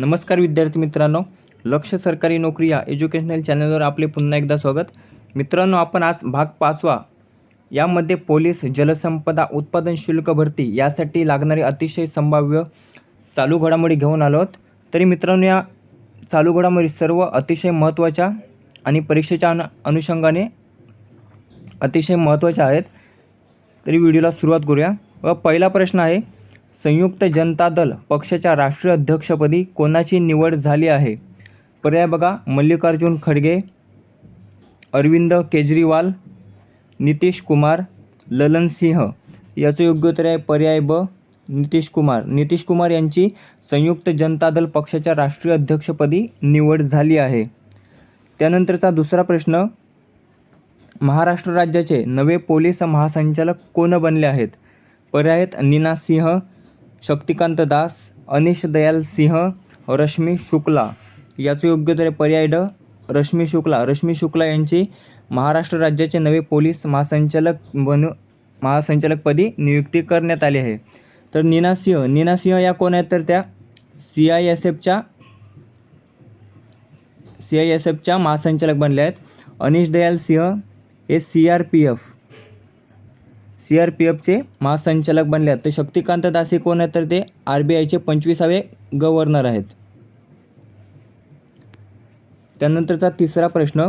नमस्कार विद्यार्थी मित्रांनो लक्ष सरकारी नोकरी या एज्युकेशनल चॅनलवर आपले पुन्हा एकदा स्वागत. मित्रांनो आपण आज भाग पाचवा. यामध्ये पोलीस जलसंपदा उत्पादन शुल्क भरती यासाठी लागणारे अतिशय संभाव्य चालू घडामोडी घेऊन आलो आहोत. तरी मित्रांनो या चालू घडामोडी सर्व अतिशय महत्त्वाच्या आणि परीक्षेच्या अनु अनुषंगाने अतिशय महत्त्वाच्या आहेत. तरी व्हिडिओला सुरुवात करूया. व पहिला प्रश्न आहे संयुक्त जनता दल पक्षाच्या राष्ट्रीय अध्यक्षपदी कोणाची निवड झाली आहे? पर्याय बघा. मल्लिकार्जुन खडगे अरविंद केजरीवाल नितीश कुमार ललन सिंह. याचं योग्य उत्तर आहे पर्याय ब नितीश कुमार. नितीश कुमार यांची संयुक्त जनता दल पक्षाच्या राष्ट्रीय अध्यक्षपदी निवड झाली आहे. त्यानंतरचा दुसरा प्रश्न महाराष्ट्र राज्याचे नवे पोलीस महासंचालक कोण बनले आहेत? पर्याय आहेत नीना सिंह शक्तिकांत दास अनिश दयाल सिंह रश्मी शुक्ला. याचं योग्य तर पर्याय ड रश्मी शुक्ला. रश्मी शुक्ला यांची महाराष्ट्र राज्याचे नवे पोलीस महासंचालक बनू महासंचालकपदी नियुक्ती करण्यात आली आहे. तर नीना सिंह नीना सिंह या कोण आहेत तर त्या सी आय एस एफच्या सी आय एस एफच्या महासंचालक बनल्या आहेत. अनिश दयाल सिंह हे C R P F. C R P एफचे महासंचालक बनले आहेत. तर शक्तिकांत दासे कोण आहेत? तर ते आर बी आयचे पंचवीसावे गव्हर्नर आहेत. त्यानंतरचा तिसरा प्रश्न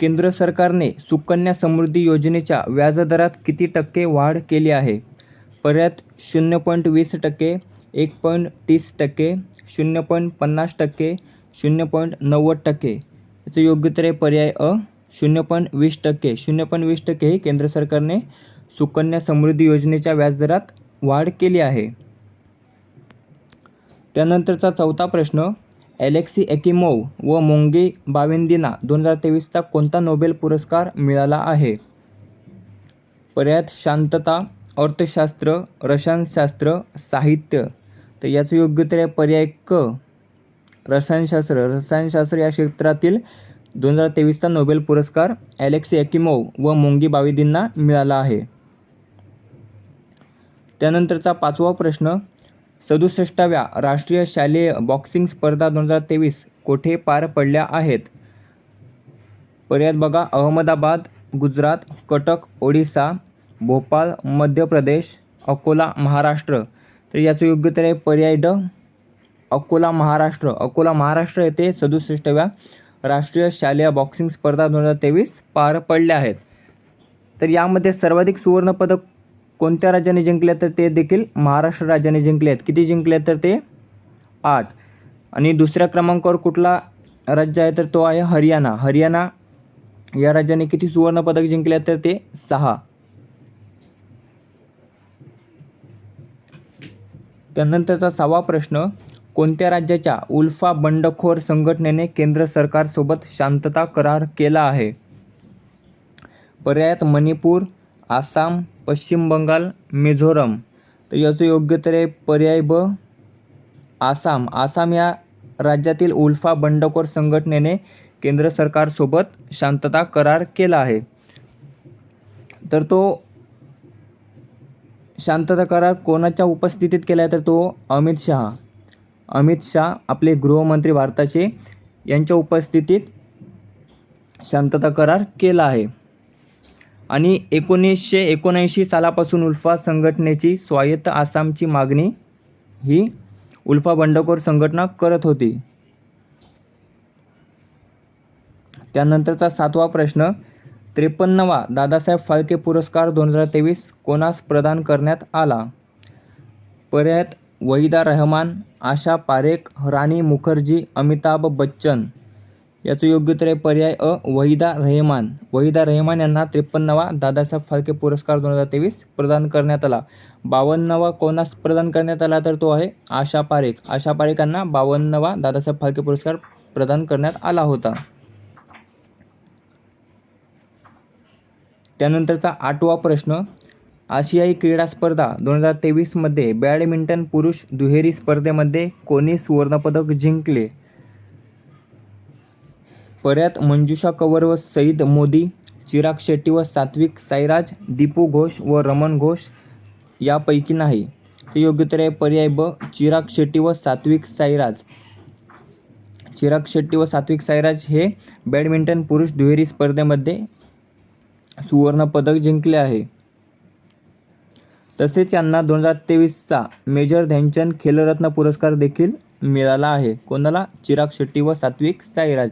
केंद्र सरकारने सुकन्या समृद्धी योजनेच्या व्याजदरात किती टक्के वाढ केली आहे? पर्यायात शून्य पॉईंट वीस टक्के एक पॉईंट तीस टक्के शून्य पॉईंट पन्नास टक्के शून्य पॉईंट नव्वद टक्के. याचं योग्य पर्याय अ शून्य पॉईंट वीस टक्के. शून्य पॉईंट वीस टक्के हे केंद्र सरकारने सुकन्या समृद्धी योजनेच्या व्याजदरात वाढ केली आहे. त्यानंतरचा चौथा प्रश्न ॲलेक्सी एकिमोव व मोंगी बावेंदीना दोन हजार तेवीसचा कोणता नोबेल पुरस्कार मिळाला आहे? पर्यायात शांतता अर्थशास्त्र रसायनशास्त्र साहित्य. तर याचं योग्य उत्तर आहे पर्याय क रसायनशास्त्र. रसायनशास्त्र या क्षेत्रातील दोन हजार तेवीसचा नोबेल पुरस्कार ॲलेक्सी एकिमोव व मोंगी बावेदींना मिळाला आहे. त्यानंतरचा पाचवा प्रश्न सदुसष्टाव्या राष्ट्रीय शालेय बॉक्सिंग स्पर्धा दोन हजार तेवीस कोठे पार पडल्या आहेत? पर्याय बघा अहमदाबाद गुजरात कटक ओडिसा भोपाळ मध्य प्रदेश अकोला महाराष्ट्र. तर याचं योग्य तर आहे पर्याय ड अकोला महाराष्ट्र. अकोला महाराष्ट्र येथे सदुसष्टाव्या राष्ट्रीय शालेय बॉक्सिंग स्पर्धा दोन हजार तेवीस पार पडल्या आहेत. तर यामध्ये सर्वाधिक सुवर्णपदक कोणत्या राज्याने जिंकले तर ते देखील महाराष्ट्र राज्याने जिंकले आहेत. किती जिंकले तर ते? आठ. आणि दुसऱ्या क्रमांकावर कुठला राज्य आहे तर तो आहे हरियाणा. हरियाणा या राज्याने किती सुवर्णपदक जिंकले तर ते? सहा. त्यानंतरचा सहावा प्रश्न कोणत्या राज्याच्या उल्फा बंडखोर संघटनेने केंद्र सरकारसोबत शांतता करार केला आहे? पर्यायात मणिपूर आसाम पश्चिम बंगाल मिझोरम. तर याचं योग्य तर आहे पर्याय ब आसाम. आसाम या राज्यातील उल्फा बंडखोर संघटनेने केंद्र सरकारसोबत शांतता करार केला आहे. तर तो शांतता करार कोणाच्या उपस्थितीत केला आहे तर तो अमित शहा. अमित शहा आपले गृहमंत्री भारताचे यांच्या उपस्थितीत शांतता करार केला आहे. आणि एकोणीसशे एकोणऐंशी सालापासून उल्फा संघटनेची स्वायत्त आसामची मागणी ही उल्फा बंडखोर संघटना करत होती. त्यानंतरचा सातवा प्रश्न त्रेपन्नवा दादासाहेब फाळके पुरस्कार दोन हजार तेवीस कोणास प्रदान करण्यात आला? पर्यायात वहिदा रहमान आशा पारेख राणी मुखर्जी अमिताभ बच्चन याचं योग्य उत्तर आहे पर्याय अ वहिदा रेहमान. वहिदा रेहमान यांना त्रेपन्नवा दादासाहेब फाळके पुरस्कार दोन हजार तेवीस प्रदान करण्यात आला. बावन्नवा कोणास प्रदान करण्यात आला तर तो आहे आशा पारेख. आशा पारेख यांना बावन्नवा दादासाहेब फाळके पुरस्कार प्रदान करण्यात आला होता. त्यानंतरचा आठवा प्रश्न आशियाई क्रीडा स्पर्धा दोन हजार तेवीसमध्ये बॅडमिंटन पुरुष दुहेरी स्पर्धेमध्ये कोणी सुवर्णपदक जिंकले? पर्यात मंजुषा कवर व सईद मोदी चिराग शेट्टी व सात्विक साईराज दीपू घोष व रमन घोष यापैकी नाही. ते योग्य आहे पर्याय ब चिराग शेट्टी व सात्विक साईराज. चिराग शेट्टी व सात्विक साईराज हे बॅडमिंटन पुरुष दुहेरी स्पर्धेमध्ये सुवर्णपदक जिंकले आहे. तसेच यांना दोन हजार तेवीसचा मेजर ध्यानचंद खेलरत्न पुरस्कार देखील मिळाला आहे. कोणाला? चिराग शेट्टी व सात्विक साईराज.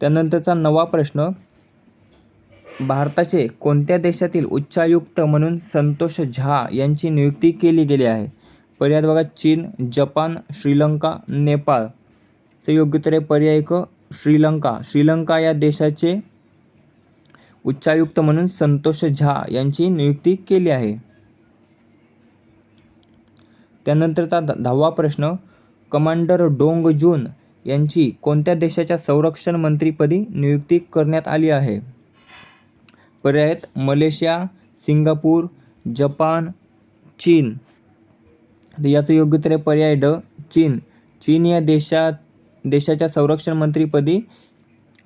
त्यानंतरचा नवा प्रश्न भारताचे कोणत्या देशातील उच्चायुक्त म्हणून संतोष झा यांची नियुक्ती केली गेली आहे? पर्याय बघा चीन जपान श्रीलंका नेपाळ. चे योग्य उत्तर आहे पर्याय क श्रीलंका. श्रीलंका या देशाचे उच्चायुक्त म्हणून संतोष झा यांची नियुक्ती केली आहे. त्यानंतरचा दहावा प्रश्न कमांडर डोंग जून यांची कोणत्या देशाच्या संरक्षण मंत्रीपदी नियुक्ती करण्यात आली आहे? पर्याय आहेत मलेशिया सिंगापूर जपान चीन. तर याचं योग्य तर पर्याय ड चीन. चीन या देशात देशाच्या संरक्षण मंत्रीपदी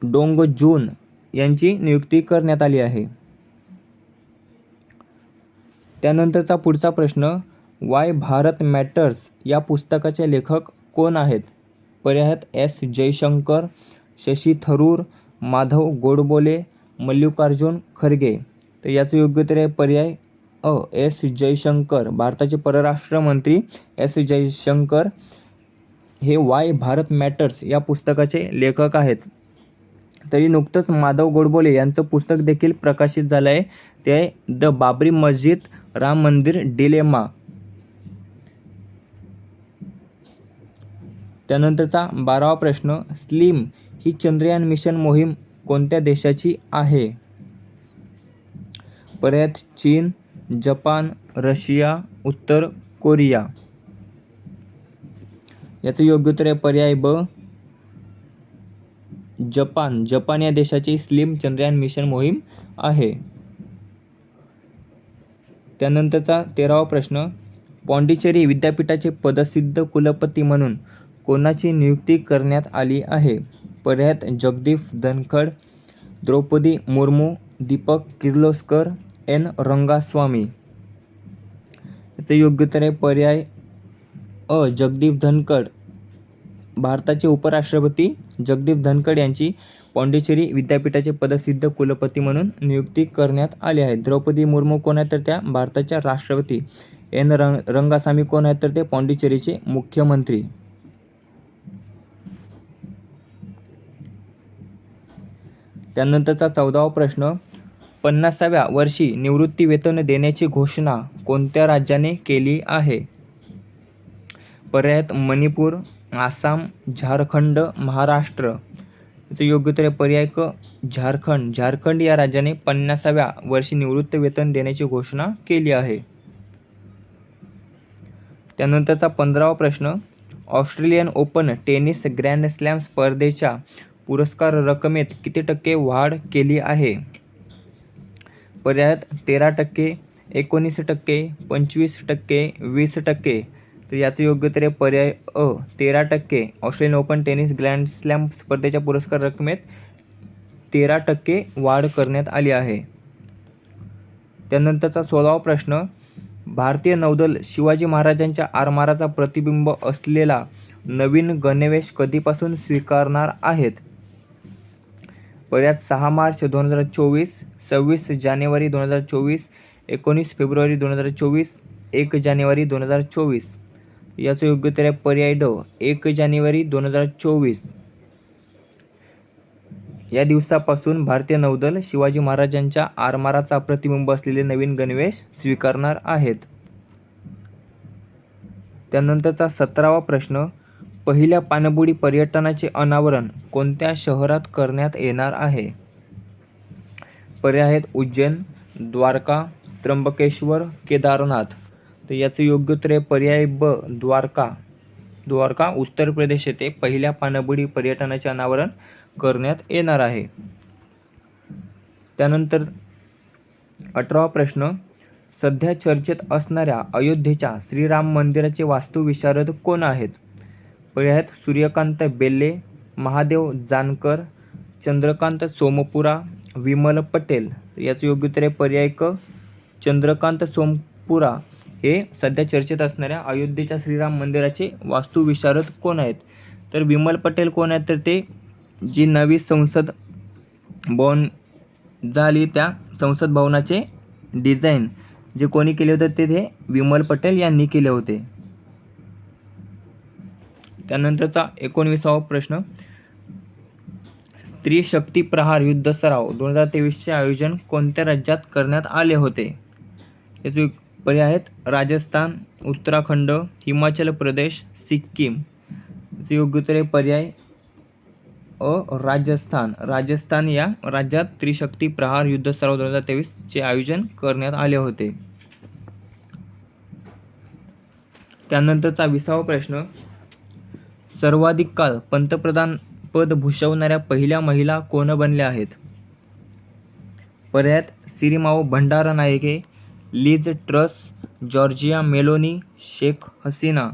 डोंग जून यांची नियुक्ती करण्यात आली आहे. त्यानंतरचा पुढचा प्रश्न वाय भारत मॅटर्स या पुस्तकाचे लेखक कोण आहेत? पर्यायात एस. जयशंकर शशी थरूर माधव गोडबोले मल्लिकार्जुन खरगे. तर याचं योग्य उत्तर आहे पर्याय अ. एस. जयशंकर. भारताचे परराष्ट्र मंत्री एस. जयशंकर हे वाय. भारत मॅटर्स या पुस्तकाचे लेखक आहेत. तरी नुकतंच माधव गोडबोले यांचं पुस्तक देखील प्रकाशित झालं आहे ते द बाबरी मस्जिद राम मंदिर डिलेमा. त्यानंतरचा बारावा प्रश्न स्लिम ही चंद्रयान मिशन मोहीम कोणत्या देशाची आहे? पर्यायात चीन जपान रशिया उत्तर कोरिया. याचं योग्य उत्तर आहे पर्याय ब जपान. जपान या देशाची स्लिम चंद्रयान मिशन मोहीम आहे. त्यानंतरचा तेरावा प्रश्न पॉंडिचेरी विद्यापीठाचे पदसिद्ध कुलपती म्हणून कोणाची नियुक्ती करण्यात आली आहे? पर्यायात जगदीप धनखड द्रौपदी मुर्मू दीपक किर्लोस्कर एन. रंगास्वामी. याचं योग्य उत्तर आहे पर्याय अ. जगदीप धनखड. भारताचे उपराष्ट्रपती जगदीप धनखड यांची पॉंडिचेरी विद्यापीठाचे पदसिद्ध कुलपती म्हणून नियुक्ती करण्यात आली आहे. द्रौपदी मुर्मू कोण आहेत तर त्या भारताच्या राष्ट्रपती. एन. रंग रंगासामी कोण आहेत तर ते पॉंडिचेरीचे मुख्यमंत्री. त्यानंतरचा चौदावा प्रश्न पन्नासाव्या वर्षी निवृत्ती वेतन देण्याची घोषणा कोणत्या राज्याने केली आहे? पर्यायात मणिपूर आसाम झारखंड महाराष्ट्र. याचं योग्य उत्तर आहे पर्याय क झारखंड. झारखंड या राज्याने पन्नासाव्या वर्षी निवृत्त वेतन देण्याची घोषणा केली आहे. त्यानंतरचा पंधरावा प्रश्न Australian Open tennis grand slam स्पर्धेच्या पुरस्कार रकमेत किती टक्के वाढ केली आहे? पर्यायात तेरा टक्के एकोणीस टक्के पंचवीस टक्के वीस टक्के. तर याचं योग्य पर्याय अ तेरा टक्के. Australian Open tennis grand slam स्पर्धेच्या पुरस्कार रकमेत तेरा टक्के वाढ करण्यात आली आहे. त्यानंतरचा सोळावा प्रश्न भारतीय नौदल शिवाजी महाराजांच्या आरमाराचा प्रतिबिंब असलेला नवीन गणवेश कधीपासून स्वीकारणार आहेत? पर्यात सहा मार्च दोन हजार चोवीस सव्वीस जानेवारी दोन हजार चोवीस एकोणीस फेब्रुवारी दोन हजार चोवीस एक जानेवारी दोन हजार चोवीस. याचं योग्य उत्तर आहे पर्याय ड एक जानेवारी दोन हजार चोवीस. या दिवसापासून भारतीय नौदल शिवाजी महाराजांच्या आरमाराचा प्रतिबिंब असलेले नवीन गणवेश स्वीकारणार आहेत. त्यानंतरचा सतरावा प्रश्न पहिल्या पाणबुडी पर्यटनाचे अनावरण कोणत्या शहरात करण्यात येणार आहे? पर्याय आहेत उज्जैन द्वारका त्र्यंबकेश्वर केदारनाथ. तर याचं योग्य उत्तर आहे पर्याय ब द्वारका. द्वारका उत्तर प्रदेश येथे पहिल्या पाणबुडी पर्यटनाचे अनावरण करण्यात येणार आहे. त्यानंतर अठरावा प्रश्न सध्या चर्चेत असणाऱ्या अयोध्येच्या श्रीराम मंदिराचे वास्तुविशारद कोण आहेत? आहेत सूर्यकांत बेल्ले महादेव जानकर चंद्रकांत सोमपुरा विमल पटेल याचं योग्य उत्तर आहे पर्याय क. चंद्रकांत सोमपुरा हे सध्या चर्चेत असणाऱ्या अयोध्येच्या श्रीराम मंदिराचे वास्तुविशारद कोण आहेत? तर विमल पटेल कोण आहेत? तर ते जी नवी संसद भवन झाली त्या संसद भवनाचे डिझाईन जे कोणी केले होते ते ते विमल पटेल यांनी केले होते. त्यानंतरचा एकोणविसावा प्रश्न. स्त्री शक्ती प्रहार युद्ध सराव दोन हजार तेवीसचे आयोजन कोणत्या राज्यात करण्यात आले होते? याचे पर्याय आहेत. राजस्थान उत्तराखंड हिमाचल प्रदेश सिक्कीम. योग्य उत्तर पर्याय अ राजस्थान. राजस्थान या राज्यात त्रिशक्ती प्रहार युद्ध सराव दोन हजार तेवीसचे आयोजन करण्यात आले होते. त्यानंतरचा विसावा प्रश्न सर्वाधिक काळ पंतप्रधान पद भूषवणाऱ्या पहिल्या महिला कोण बनल्या आहेत? पर्यायात Sirimavo Bandaranaike Liz Truss Giorgia Meloni Sheikh Hasina.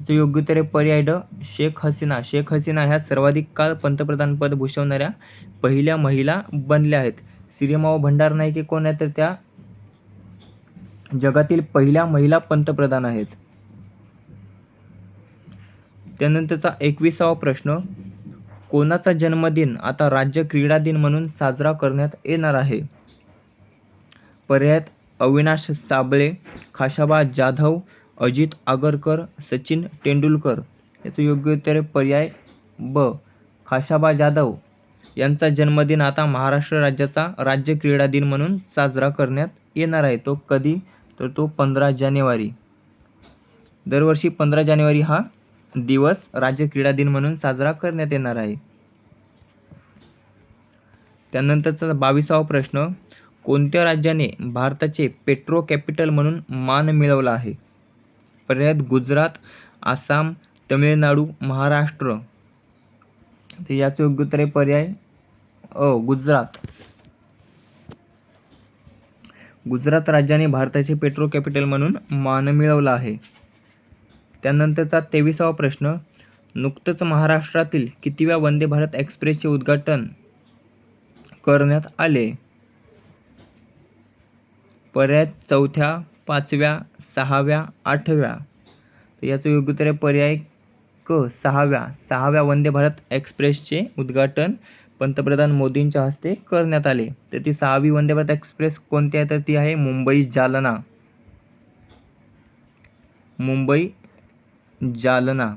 जो योग्य पर्याय ड शेख हसीना. शेख हसीना ह्या सर्वाधिक काळ पंतप्रधान पद भूषवणाऱ्या पहिल्या महिला बनल्या आहेत. सिरिमाओ भंडार नायके कोण आहेत? तर त्या जगातील पहिल्या महिला पंतप्रधान आहेत. त्यानंतरचा एकविसावा प्रश्न कोणाचा जन्मदिन आता राज्य क्रीडा दिन म्हणून साजरा करण्यात येणार आहे? पर्यायात अविनाश साबळे खाशाबा जाधव अजित आगरकर सचिन तेंडुलकर. याचं योग्य उत्तर पर्याय ब खाशाबा जाधव. यांचा जन्मदिन आता महाराष्ट्र राज्याचा राज्य क्रीडा दिन म्हणून साजरा करण्यात येणार आहे. तो कधी? तर तो पंधरा जानेवारी. दरवर्षी पंधरा जानेवारी हा दिवस राज्य क्रीडा दिन म्हणून साजरा करण्यात येणार आहे. त्यानंतरचा बावीसावा प्रश्न कोणत्या राज्याने भारताचे पेट्रो कॅपिटल म्हणून मान मिळवला आहे? पर्यायात गुजरात आसाम तमिळनाडू महाराष्ट्र. तर याचं योग्य उत्तर आहे पर्याय अ गुजरात. गुजरात राज्याने भारताचे पेट्रो कॅपिटल म्हणून मान मिळवला आहे. त्यानंतरचा तेविसावा प्रश्न नुकतंच महाराष्ट्रातील कितव्या वंदे भारत एक्सप्रेसचे उद्घाटन करण्यात आले? पर्याय चौथ्या पाचव्या सहाव्या आठव्या? तर याचं योग्य तर आहे पर्याय क सहाव्या. सहाव्या वंदे भारत एक्सप्रेसचे उद्घाटन पंतप्रधान मोदींच्या हस्ते करण्यात आले. तर ती सहावी वंदे भारत एक्सप्रेस कोणती आहे? तर ती आहे मुंबई जालना. मुंबई जालना.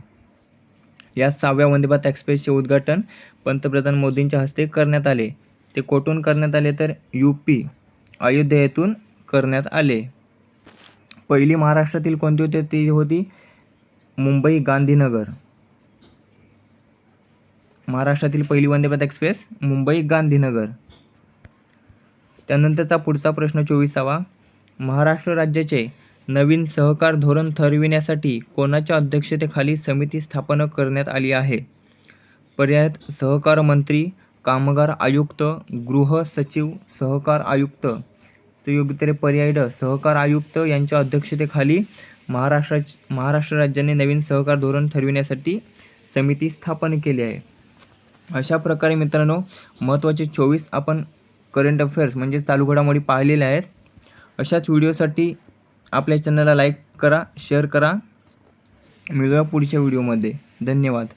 या सहाव्या वंदे भारत एक्सप्रेसचे उद्घाटन पंतप्रधान मोदींच्या हस्ते करण्यात आले. ते कोठून करण्यात आले तर यू पी अयोध्या येथून करण्यात आले. पहिली महाराष्ट्रातील कोणती होती? ती होती मुंबई गांधीनगर. महाराष्ट्रातील पहिली वंदे भारत एक्सप्रेस मुंबई गांधीनगर. त्यानंतरचा पुढचा प्रश्न चोवीसावा. महाराष्ट्र राज्याचे नवीन सहकार धोरण ठरविण्यासाठी कोणाच्या अध्यक्षतेखाली समिती स्थापन करण्यात आली आहे? पर्यायात सहकार मंत्री कामगार आयुक्त गृह सचिव सहकार आयुक्त. तर पर्याय ड सहकार आयुक्त यांच्या अध्यक्षतेखाली महाराष्ट्रा महाराष्ट्र राज्याने नवीन सहकार धोरण ठरविण्यासाठी समिती स्थापन केली आहे. अशा प्रकारे मित्रांनो महत्त्वाचे चोवीस आपण करंट अफेअर्स म्हणजे चालू घडामोडी पाहिलेल्या आहेत. अशाच व्हिडिओसाठी आपल्या चॅनलला लाईक करा शेअर करा. मिळूया पुढच्या व्हिडिओमध्ये धन्यवाद.